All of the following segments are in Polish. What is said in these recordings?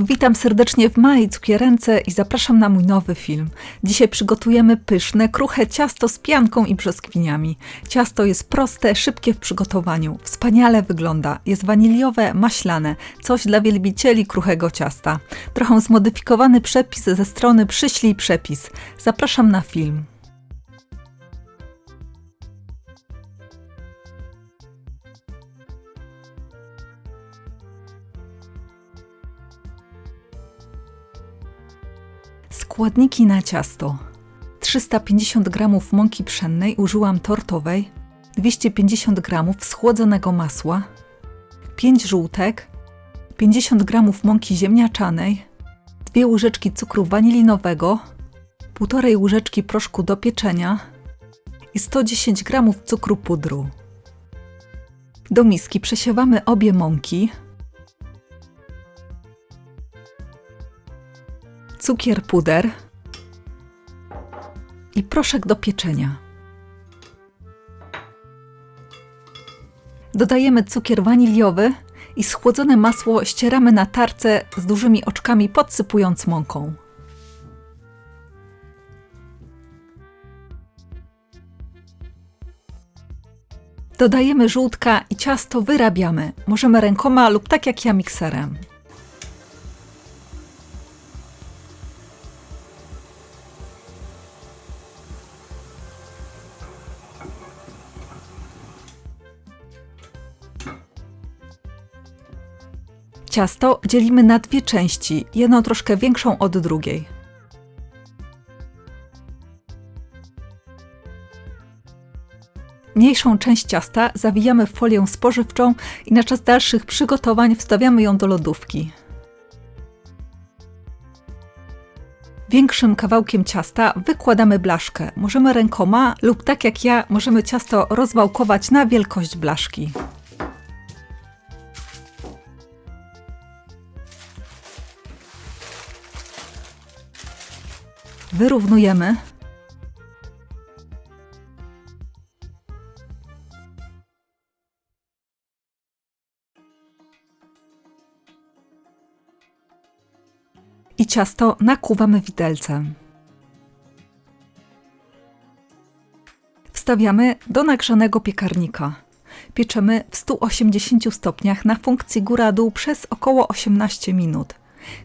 Witam serdecznie w małej cukierence i zapraszam na mój nowy film. Dzisiaj przygotujemy pyszne, kruche ciasto z pianką i brzoskwiniami. Ciasto jest proste, szybkie w przygotowaniu, wspaniale wygląda. Jest waniliowe, maślane, coś dla wielbicieli kruchego ciasta. Trochę zmodyfikowany przepis ze strony Przyślij Przepis. Zapraszam na film. Składniki na ciasto. 350 g mąki pszennej użyłam tortowej, 250 g schłodzonego masła, 5 żółtek, 50 g mąki ziemniaczanej, 2 łyżeczki cukru wanilinowego, 1,5 łyżeczki proszku do pieczenia i 110 g cukru pudru. Do miski przesiewamy obie mąki, cukier puder i proszek do pieczenia. Dodajemy cukier waniliowy i schłodzone masło ścieramy na tarce z dużymi oczkami, podsypując mąką. Dodajemy żółtka i ciasto wyrabiamy. Możemy rękoma lub tak jak ja mikserem. Ciasto dzielimy na dwie części, jedną troszkę większą od drugiej. Mniejszą część ciasta zawijamy w folię spożywczą i na czas dalszych przygotowań wstawiamy ją do lodówki. Większym kawałkiem ciasta wykładamy blaszkę. Możemy rękoma lub tak jak ja, możemy ciasto rozwałkować na wielkość blaszki. Wyrównujemy. I ciasto nakłuwamy widelcem. Wstawiamy do nagrzanego piekarnika. Pieczemy w 180 stopniach na funkcji góra-dół przez około 18 minut.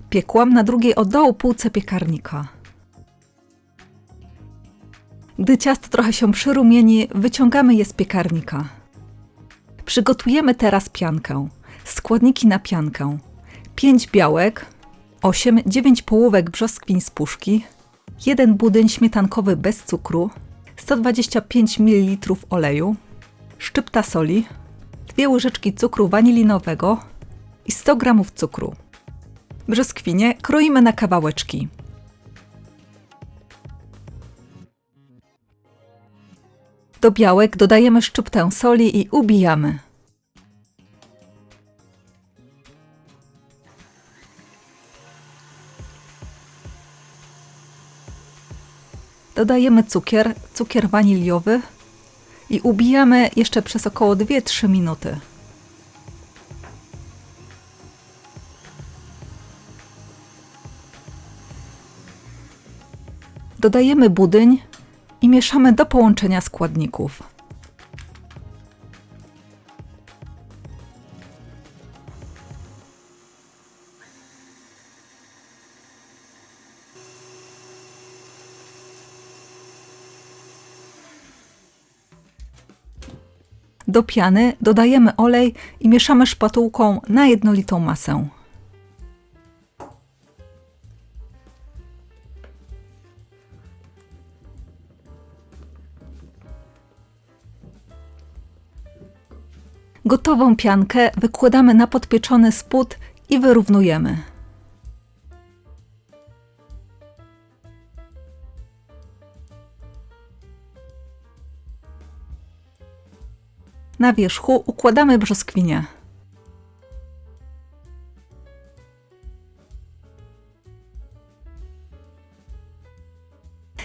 Piekłam na drugiej od dołu półce piekarnika. Gdy ciasto trochę się przyrumieni, wyciągamy je z piekarnika. Przygotujemy teraz piankę. Składniki na piankę: 5 białek, 8-9 połówek brzoskwiń z puszki, 1 budyń śmietankowy bez cukru, 125 ml oleju, szczypta soli, 2 łyżeczki cukru wanilinowego i 100 g cukru. Brzoskwinie kroimy na kawałeczki. Do białek dodajemy szczyptę soli i ubijamy. Dodajemy cukier, cukier waniliowy i ubijamy jeszcze przez około 2-3 minuty. Dodajemy budyń i mieszamy do połączenia składników. Do piany dodajemy olej i mieszamy szpatułką na jednolitą masę. Gotową piankę wykładamy na podpieczony spód i wyrównujemy. Na wierzchu układamy brzoskwinie.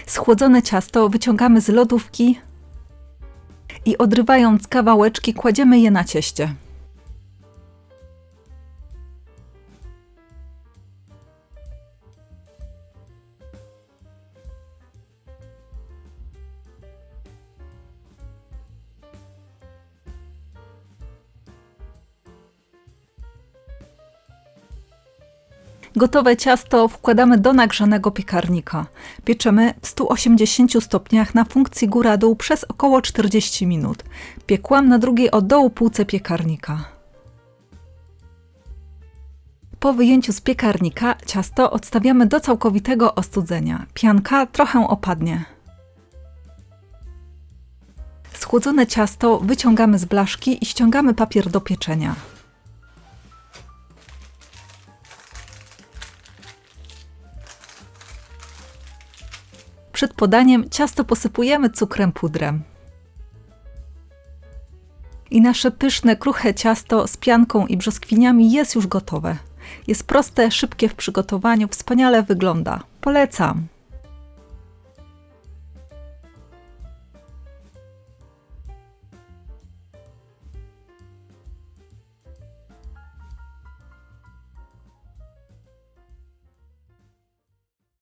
Schłodzone ciasto wyciągamy z lodówki i odrywając kawałeczki kładziemy je na cieście. Gotowe ciasto wkładamy do nagrzanego piekarnika. Pieczemy w 180 stopniach na funkcji góra-dół przez około 40 minut. Piekłam na drugiej od dołu półce piekarnika. Po wyjęciu z piekarnika ciasto odstawiamy do całkowitego ostudzenia. Pianka trochę opadnie. Schłodzone ciasto wyciągamy z blaszki i ściągamy papier do pieczenia. Przed podaniem ciasto posypujemy cukrem pudrem. I nasze pyszne, kruche ciasto z pianką i brzoskwiniami jest już gotowe. Jest proste, szybkie w przygotowaniu, wspaniale wygląda. Polecam.